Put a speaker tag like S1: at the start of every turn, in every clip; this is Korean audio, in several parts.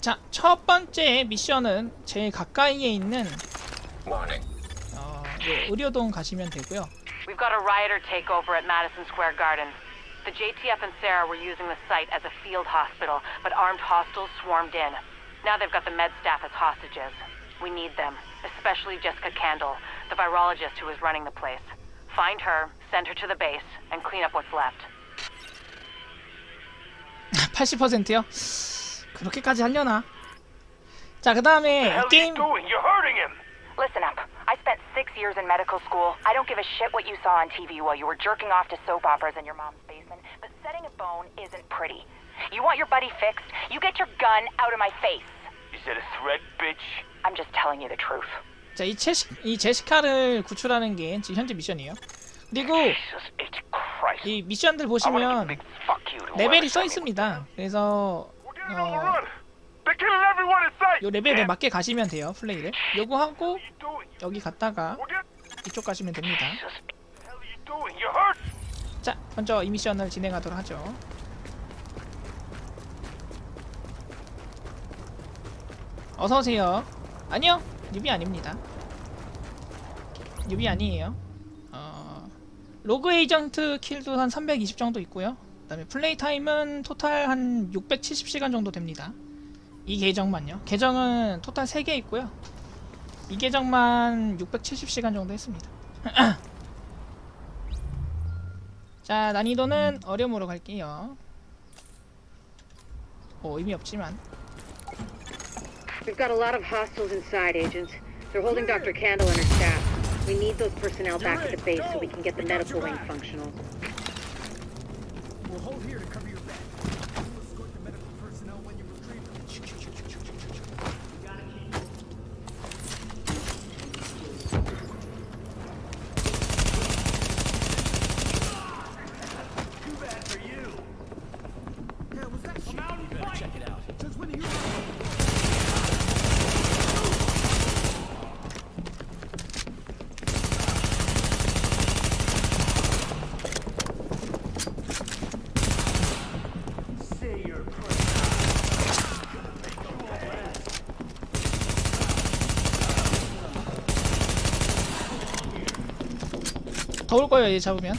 S1: 자, 첫 번째 미션은 제일 가까이에 있는
S2: Morning.
S1: 어, 요 의료동 가시면 되고요.
S3: We've got a rioter takeover at Madison Square Garden. The JTF and Sarah were using the site as a field hospital, but armed hostiles swarmed in. Now they've got the med staff as hostages. We need them, especially Jessica Candle, the virologist who is running the place. Find her, send her to the base, and clean up what's left.
S1: 80%요? 그렇게까지 하려나? 자, 그 다음에 게임
S4: doing? You're hurting him.
S5: Listen up. I spent six years in medical school. I don't give a shit what you saw on TV while you were jerking off to soap operas in your mom's basement, but setting a bone isn't pretty. You want your buddy fixed? You get your gun out of my face.
S4: Is that a threat, bitch?
S5: I'm just telling you the truth.
S1: 자, 이, 체시, 이 제시카를 구출하는 게 지금 현재 미션이에요. 그리고
S4: Jesus H. Christ.
S1: 이 미션들 보시면 레벨이 써. 있습니다. 그래서 어. 요 레벨에. 맞게 가시면 돼요. 플레이를. 요거 하고? 여기 갔다가. 이쪽 가시면 됩니다. 자, 먼저 이 미션을 진행하도록 하죠. 어서 오세요. 아니요, 뉴비 아닙니다. 뉴비 아니에요. 어, 로그 에이전트 킬도 한 320 정도 있고요. 그다음에 플레이 타임은 토탈 한 670시간 정도 됩니다. 이 계정만요. 계정은 토탈 3개 있고요. 이 계정만 670시간 정도 했습니다. 자 난이도는 어려움으로 갈게요 뭐 의미 없지만
S6: We've got a lot of hostiles inside, agents. They're holding Dr. Candle and her staff. We need those personnel back at the base so we can get the medical wing functional.
S7: We'll hold here to cover your back.
S1: 더울 거예요 얘 잡으면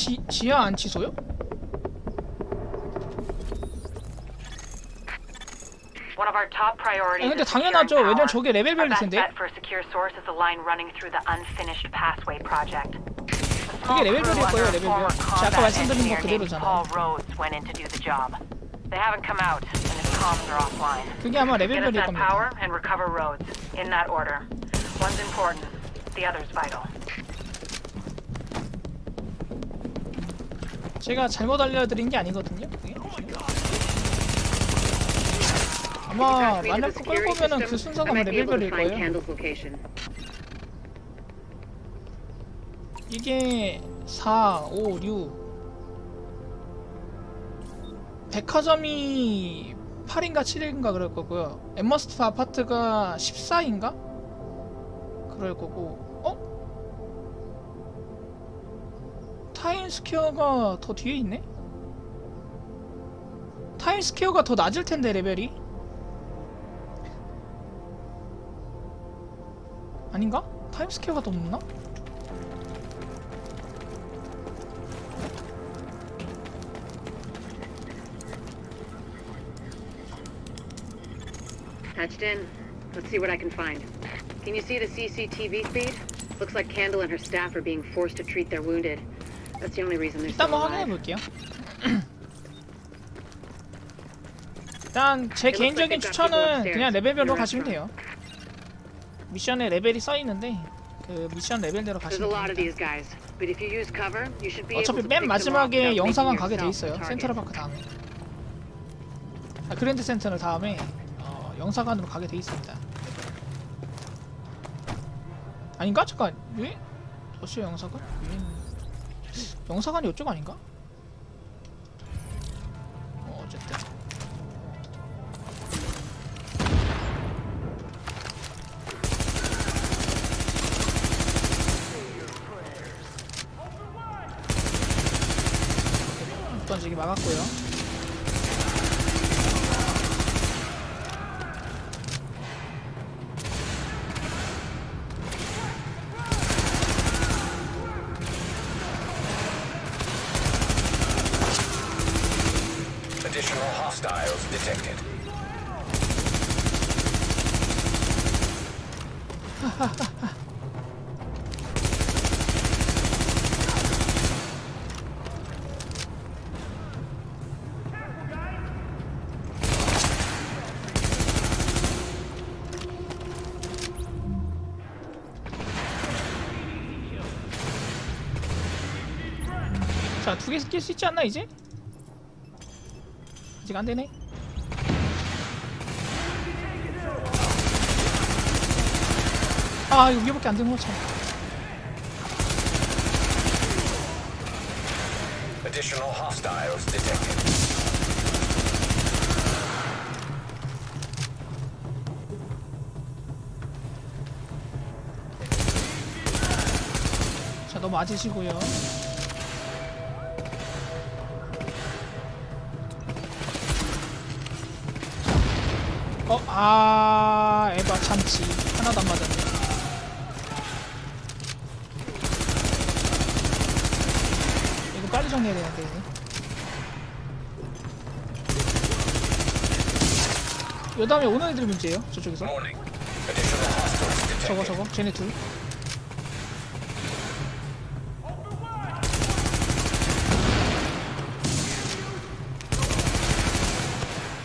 S1: 지, 지하 안치소요?
S3: One of our top priorities
S1: 아, 근데
S3: is securing
S1: 당연하죠.
S3: power.
S1: 왜냐면 저게 레벨별일
S3: Our best
S1: 텐데.
S3: bet for a secure source is the line running through the unfinished passway project.
S1: 그게 레벨별일 거예요,
S3: Under a
S1: 레벨별.
S3: former
S1: 제가 아까
S3: combat
S1: 말씀드린 거
S3: engineer named
S1: 그대로잖아요.
S3: Paul Rhodes went in to do the job. They haven't come out, and his comms are offline.
S1: 그게 아마
S3: Get us
S1: 레벨별일
S3: that
S1: 겁니다.
S3: power and recover Rhodes, in that order. One's important, the other's vital.
S1: 제가 잘못 알려드린 게 아니거든요. 아마
S6: Attach me to
S1: 만날
S6: the
S1: 거 끌고
S6: security
S1: 보면은 그. 순서가 레벨별일 거예요. 이게 4, 5, 6 백화점이 8인가 7인가 그럴 거고요 엠머스트 아파트가 14인가? 그럴 거고 어? 타임스퀘어가 더 뒤에 있네? 타임스퀘어가 더 낮을 텐데 레벨이 아닌가? 타임스퀘어가 더 높나?
S6: That's the only reason they're
S1: 일단
S6: still
S1: 한번 확인해
S6: alive.
S1: 볼게요. 일단 제 개인적인 추천은. 그냥 레벨별로 가시면 돼요. 미션에 레벨이 써 있는데 그 미션 레벨대로
S3: There's a
S1: 가시면
S3: lot of
S1: 됩니다.
S3: these guys, but if you use cover, you should be able
S1: 어차피
S3: to
S1: 맨
S3: pick them off
S1: 마지막에
S3: without
S1: 영상관 가게 돼
S3: yourself
S1: 있어요.
S3: the
S1: 센트럴파크 다음에. 아, 그랜드 센터를 다음에 어, 영사관으로 가게 돼 있습니다. 아닌가? 잠깐 왜? 어시요 영사관? 왜? 영사관이 이쪽 아닌가? 어, 어쨌든 던지기 막았고요. 두개낄수 있지 않나 이제? 아직 안 되네. 아, 이거 위밖에 안 되는 거 참.
S2: Additional hostiles detected.
S1: 자, 너무 맞으시고요. 아, 에바 참치 하나도 안 맞았네. 이거 빨리 정리해야 되는데. 요 다음에 오는 애들 문제예요. 저쪽에서. 저거 저거 쟤네 둘.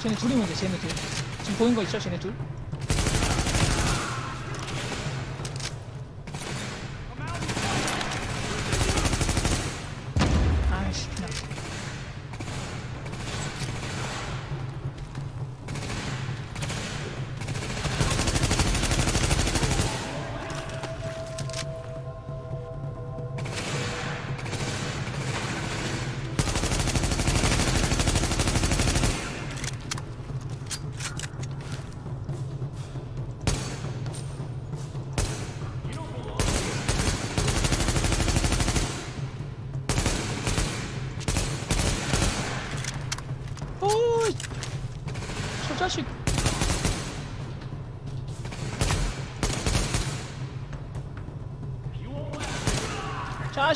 S1: 쟤네 둘이 문제 쟤네 둘. 지금 보인 거 있죠 쟤네 둘.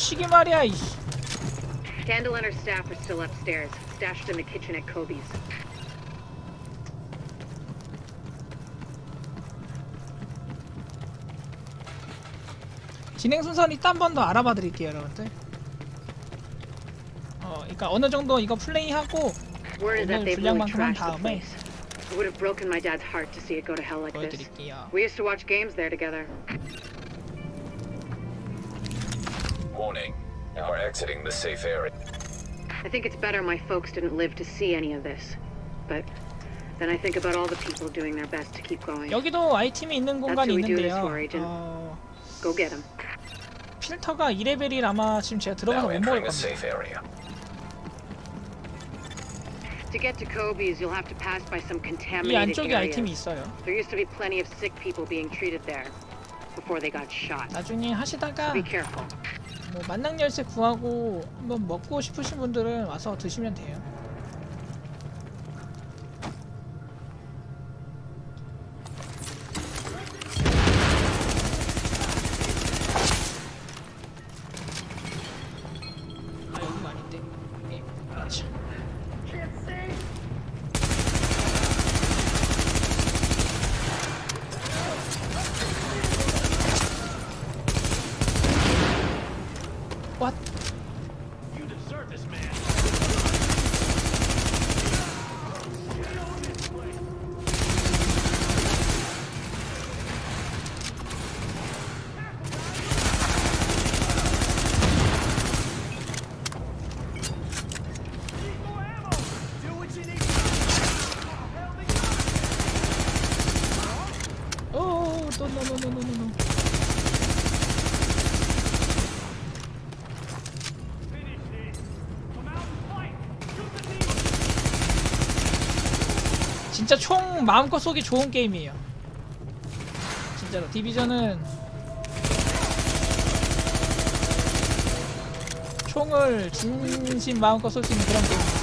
S1: 자식이 말이야. 이.
S3: Candle and her staff are still upstairs, stashed in the kitchen at Kobe's.
S1: 진행 순서는 이따 한 번 더 알아봐 드릴게요, 여러분들. 어, 그러니까 어느 정도 이거 플레이하고
S3: Word is that
S1: 오늘
S3: they've really
S1: 분량만큼 한
S3: trashed the
S1: 다음에
S3: place. It would have broken my dad's heart to see it go to hell like this.
S1: 보여드릴게요.
S3: We used to watch games there together.
S2: Warning. You are exiting the safe area.
S3: I think it's better my folks didn't live to see any of this. But then I think about all the people doing their best to keep going.
S1: 여기도 아이템이 있는 공간이
S3: who we do this
S1: 있는데요.
S3: for, Agent.
S1: 어,
S3: Go get them.
S1: 필터가 2레벨이 아마 지금 제가 들어가서
S2: Now
S1: 못 먹을
S2: entering the
S1: 겁니다.
S2: safe area.
S3: To get to Kobe's, you'll have to pass by some
S1: 이
S3: contaminated
S1: 안쪽에 아이템이
S3: areas.
S1: 있어요.
S3: There used to be plenty of sick people being treated there before they got shot.
S1: 나중에 하시다가
S3: Be careful.
S1: 뭐 만능 열쇠 구하고 한번 먹고 싶으신 분들은 와서 드시면 돼요. 아 여기가 아닌데. 예, 자. What? 진짜 총 마음껏 쏘기 좋은 게임이에요. 진짜로 디비전은 총을 진심 마음껏 쏠 수 있는 그런 게임입니다.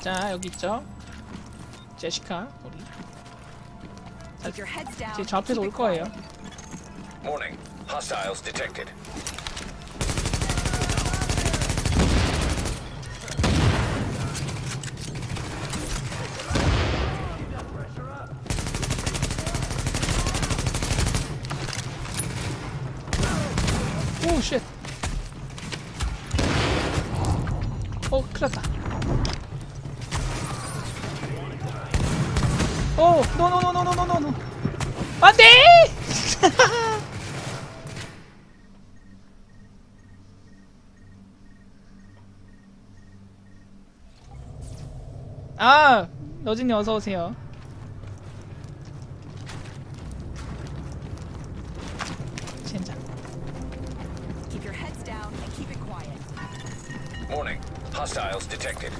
S1: 자 여기 있죠 제시카 우리
S8: Keep your heads down.
S1: 제 저 앞에서 올 거예요
S2: Warning. Hostiles detected.
S1: 오 쉣. 어 큰일났다 오, 노노노노노노노. 안 돼! 아, 너진이 어서 오세요. 젠장.
S8: Keep your heads down and keep it quiet.
S2: Warning. Hostiles detected.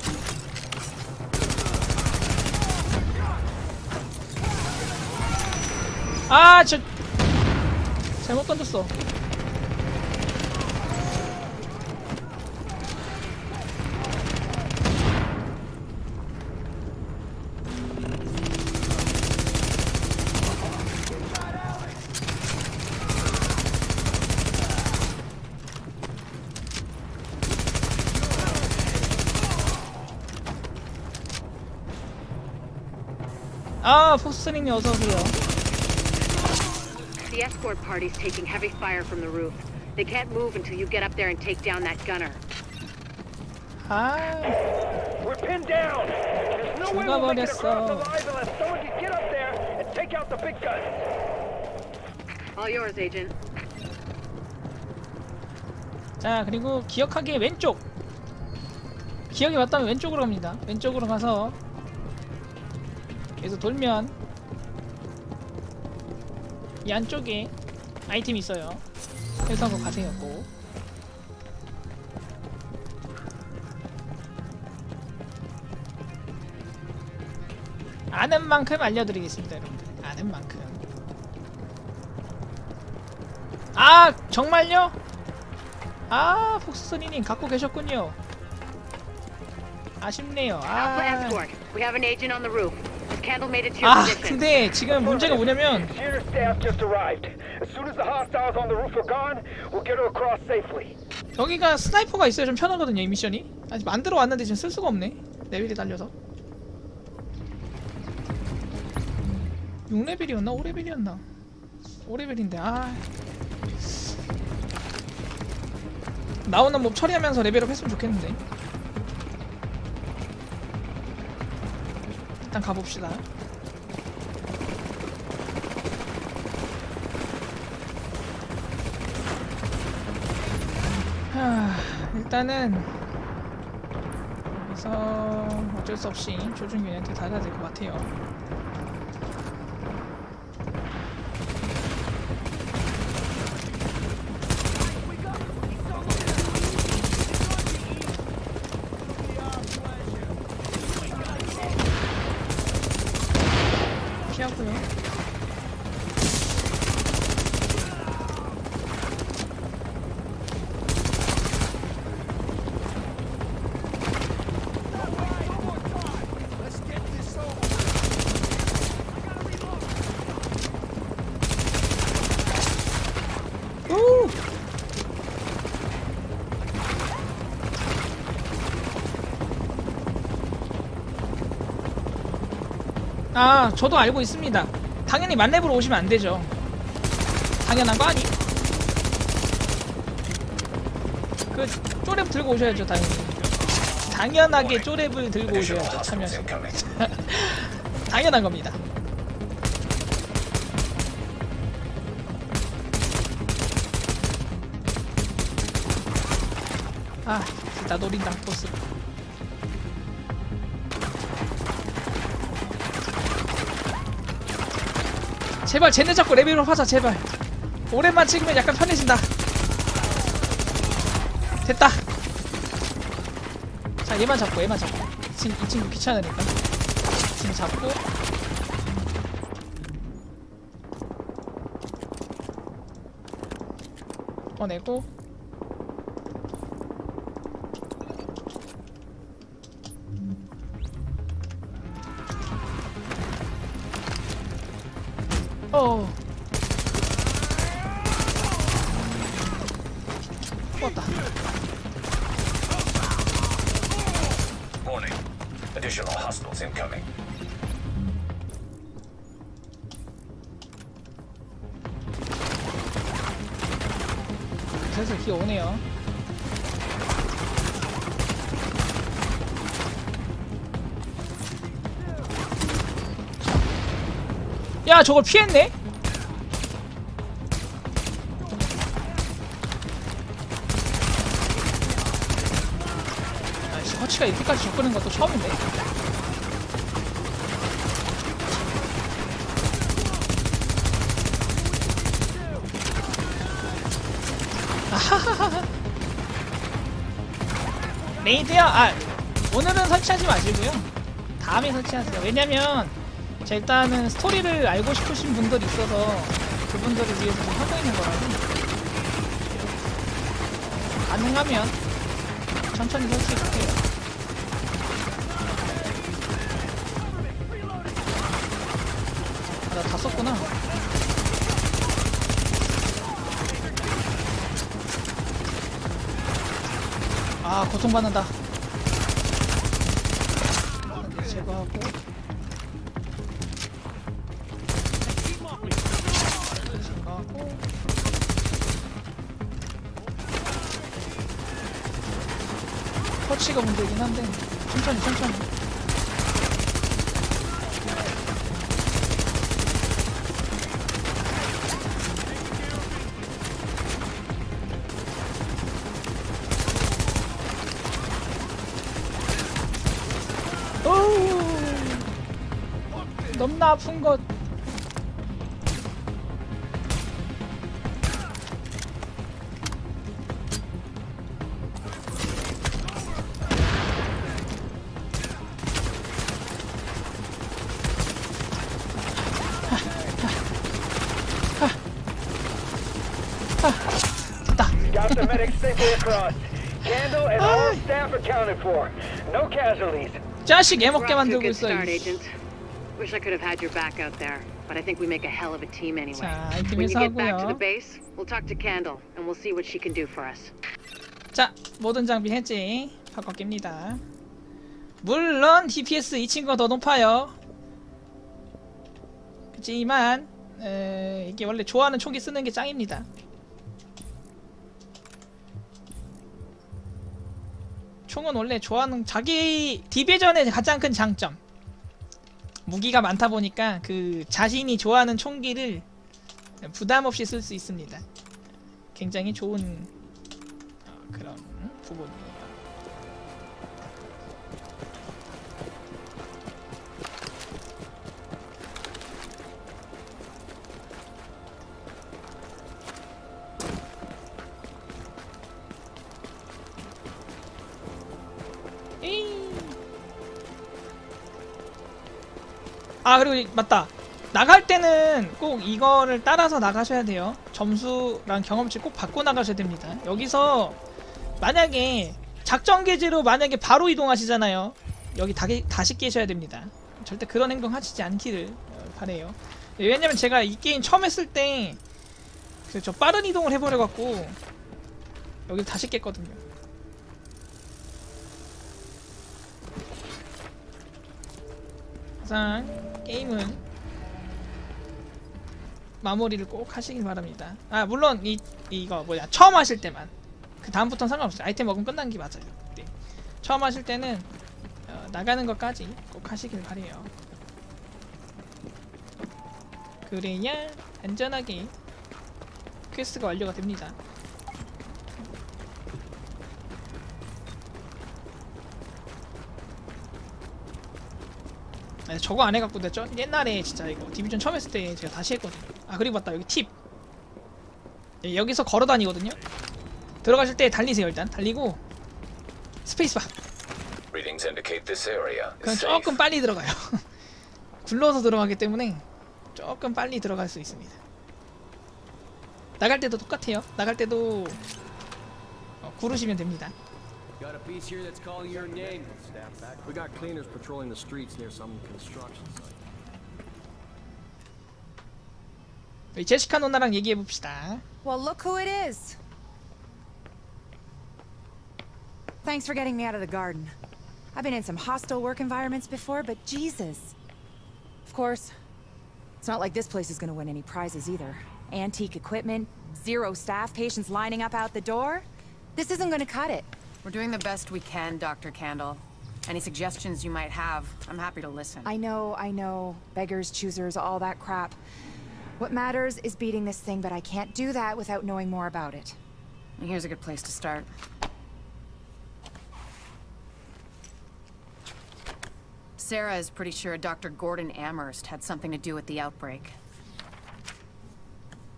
S1: 아, 저 잘못 던졌어. 아, 포스트링님 어서 오세요.
S3: The escort party's taking heavy fire from the roof. They can't move until you get up there and take down that gunner.
S1: 아,
S9: We're pinned down. There's no way we'll make it across
S1: 죽어버렸어.
S9: alive unless someone can get up there and take out the big guns.
S3: All yours, Agent.
S1: 자 그리고 기억하기에 왼쪽 기억이 맞다면 왼쪽으로 갑니다 왼쪽으로 가서 계속 돌면 이 안쪽에 아이템이 있어요 그래서 한번 가세요 꼭 아는 만큼 알려드리겠습니다 여러분들 아는 만큼 아 정말요? 아, 폭스니님 갖고 계셨군요. 아쉽네요. 아.
S3: We have an agent on the roof.
S1: 아? 근데 지금 문제가 뭐냐면. 여기가 스나이퍼가 있어야 좀 편하거든요, 이 미션이. 아직 만들어 왔는데 지금 쓸 수가 없네. 레벨이 달려서. 6레벨이었나? 5레벨이었나? 5레벨인데, 아. 나오는 몹 처리하면서 레벨업 했으면 좋겠는데. 일단 가봅시다. 하, 일단은 여기서 어쩔 수 없이 조준 유닛을 달아야 될 것 같아요.
S7: Let's get this over.
S1: 우! 아, 저도 알고 있습니다. 당연히 만렙으로 오시면 안 되죠. 당연한 거 아니? 그 쪼랩 들고 오셔야죠, 당연히. 당연하게 쪼랩을 들고 오셔야죠,
S2: incoming.
S1: 당연한 겁니다. 아, 진짜 노린다, 보스. 제발 쟤네 잡고 레벨업 하자 제발. 오랜만 찍으면 약간 편해진다. 됐다. 자 얘만 잡고 얘만 잡고. 이 친구, 이 친구 귀찮으니까. 이 친구 잡고. 꺼내고
S2: Additional hostiles incoming.
S1: 슬슬 기어 오네요 야 저걸 피했네? 씨 허치가 이렇게까지 접근한 것도 처음인데. 레이드요? 아 오늘은 설치하지 마시고요. 다음에 설치하세요. 왜냐면 제 일단은 스토리를 알고 싶으신 분들이 있어서 그분들을 위해서 좀 하고 있는 거라서. 가능하면 천천히 설치해줄게요 나 다 썼구나. 아 고통받는다. 제거하고. 제거하고. 터치가 문제긴 한데 천천히 천천히 아픈 것 됐다
S9: Got the medics safely across. Candle and all staff accounted for. No casualties.
S1: 자식 애먹게 만들고 있어
S3: start,
S1: 이.
S3: Wish I could have had your back out there, but I think we make a hell of a team anyway.
S1: 자
S3: When you
S1: 아이템에서
S3: get back to the
S1: 하고요
S3: base, we'll talk to Candle, and we'll see what she can do for us.
S1: 자 모든 장비 해지 바꿔 낍니다 물론 DPS 이 친구가 더 높아요 그치만 에, 이게 원래 좋아하는 총기 쓰는 게 짱입니다 총은 원래 좋아하는 자기 디비전의 가장 큰 장점 무기가 많다 보니까 그 자신이 좋아하는 총기를 부담 없이 쓸 수 있습니다. 굉장히 좋은 어, 그런 부분 아 그리고 이- 맞다. 나갈 때는 꼭 이거를 따라서 나가셔야 돼요. 점수랑 경험치 꼭 받고 나가셔야 됩니다. 여기서 만약에 작전 계제로 만약에 바로 이동하시잖아요. 여기 다, 다시 깨셔야 됩니다. 절대 그런 행동 하시지 않기를 어, 바래요. 왜냐면 제가 이 게임 처음 했을 때 저 빠른 이동을 해버려갖고 여기 다시 깼거든요. 항상 게임은 마무리를 꼭 하시길 바랍니다. 아 물론 이 이거 뭐냐 처음 하실 때만 그 다음부터는 상관없어요. 아이템 먹으면 끝난 게 맞아요. 네. 처음 하실 때는 어, 나가는 것까지 꼭 하시길 바래요. 그래야 안전하게 퀘스트가 완료가 됩니다. 아니, 저거 안 해갖고 됐죠? 옛날에 진짜 이거 디비전 처음 했을 때 제가 다시 했거든요. 아 그리고 맞다 여기 팁. 예, 여기서 걸어 다니거든요. 들어가실 때 달리세요 일단 달리고 스페이스바.
S2: Safe.
S1: 조금 빨리 들어가요. 굴러서 들어가기 때문에 조금 빨리 들어갈 수 있습니다. 나갈 때도 똑같아요. 나갈 때도 어, 구르시면 됩니다.
S7: Got a piece here that's calling your name. We got cleaners patrolling the streets near some construction site.
S1: 우리 제시카 누나랑 얘기해 봅시다.
S8: Well, look who it is. Thanks for getting me out of the garden. I've been in some hostile work environments before, but Jesus. Of course, it's not like this place is gonna win any prizes either. Antique equipment, zero staff, patients lining up out the door. This isn't gonna cut it.
S10: We're doing the best we can, Dr. Candle. Any suggestions you might have, I'm happy to listen.
S8: I know, I know. Beggars, choosers, all that crap. What matters is beating this thing, but I can't do that without knowing more about it.
S10: Here's a good place to start. Sarah is pretty sure Dr. Gordon Amherst had something to do with the outbreak.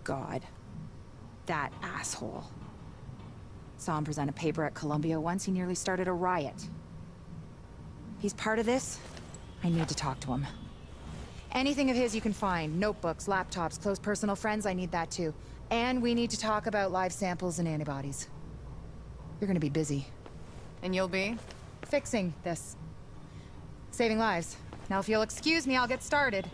S8: God. That asshole. Saw him present a paper at Columbia once, he nearly started a riot. He's part of this? I need to talk to him. Anything of his you can find notebooks, laptops, close personal friends, I need that too. And we need to talk about live samples and antibodies. You're gonna be busy.
S10: And you'll be?
S8: Fixing this. Saving lives. Now, if you'll excuse me, I'll get started.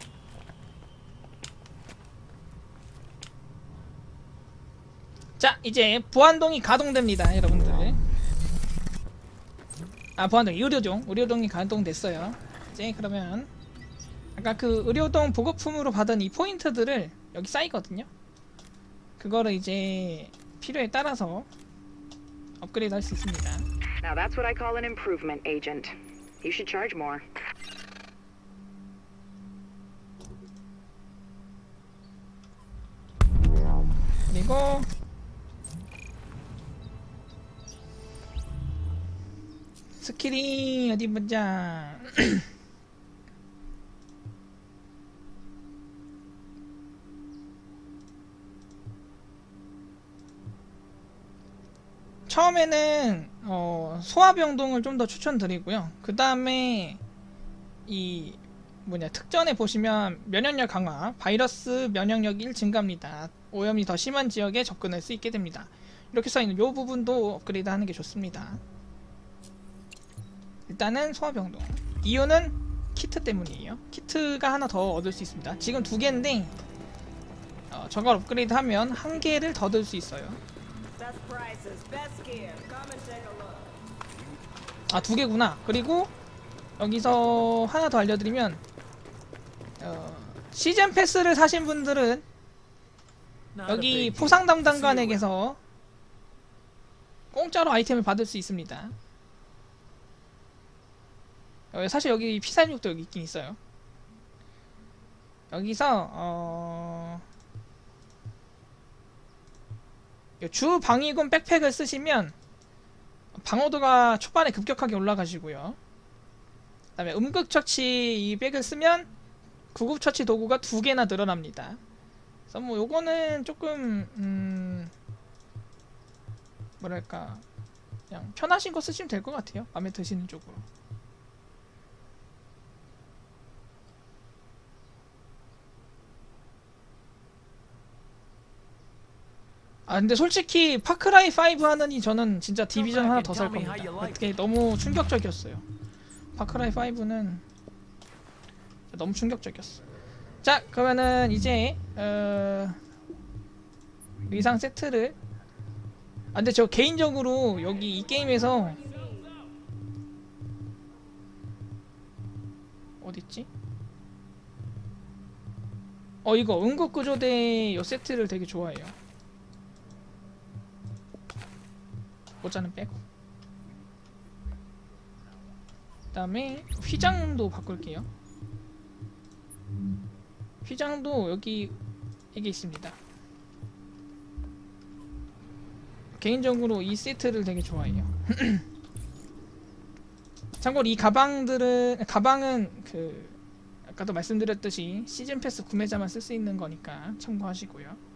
S1: 이제 보안동이 가동됩니다 여러분들. 아. 보안동 의료동 의료동이 가동됐어요. 이제 그러면 아까 그 의료동 보급품으로 받은 이 포인트들을 여기 쌓이거든요. 그거를 이제 필요에 따라서 업그레이드 할 수 있습니다.
S3: Now that's what I call an improvement, Agent. You should charge more.
S1: 그리고 스킬이 어디 보자 처음에는 어, 소화병동을 좀 더 추천드리고요. 그 다음에 이 뭐냐 특전에 보시면 면역력 강화, 바이러스 면역력 1 증가입니다. 오염이 더 심한 지역에 접근할 수 있게 됩니다. 이렇게 써 있는 요 부분도 업그레이드 하는 게 좋습니다. 일단은 소화병동. 이유는 키트 때문이에요. 키트가 하나 더 얻을 수 있습니다. 지금 두 개인데 어, 저걸 업그레이드 하면 한 개를 더들수 있어요. 아 두 개구나. 그리고 여기서 하나 더 알려드리면 어, 시즌 패스를 사신 분들은 여기 포상 담당관에게서 공짜로 아이템을 받을 수 있습니다. 어, 사실 여기 P46도 여기 있긴 있어요. 여기서 어... 요주 방위군 백팩을 쓰시면 방어도가 초반에 급격하게 올라가시고요. 그다음에 음극 처치 이 백을 쓰면 구급 처치 도구가 두 개나 늘어납니다. 그래서 뭐 요거는 조금 음 뭐랄까 그냥 편하신 거 쓰시면 될 것 같아요. 마음에 드시는 쪽으로. 아 근데 솔직히 파크라이 5 하느니 저는 진짜 디비전 하나 더 살 겁니다. 어떻게 너무 충격적이었어요. 파크라이 5는 너무 충격적이었어. 자 그러면은 이제 어... 의상 세트를 아 근데 저 개인적으로 여기 이 게임에서 어딨지? 어 이거 응급구조대 요 세트를 되게 좋아해요. 모자는 빼고. 그 다음에 휘장도 바꿀게요. 휘장도 여기 이게 있습니다. 개인적으로 이 세트를 되게 좋아해요. 참고로 이 가방들은 가방은 그 아까도 말씀드렸듯이 시즌 패스 구매자만 쓸 수 있는 거니까 참고하시고요.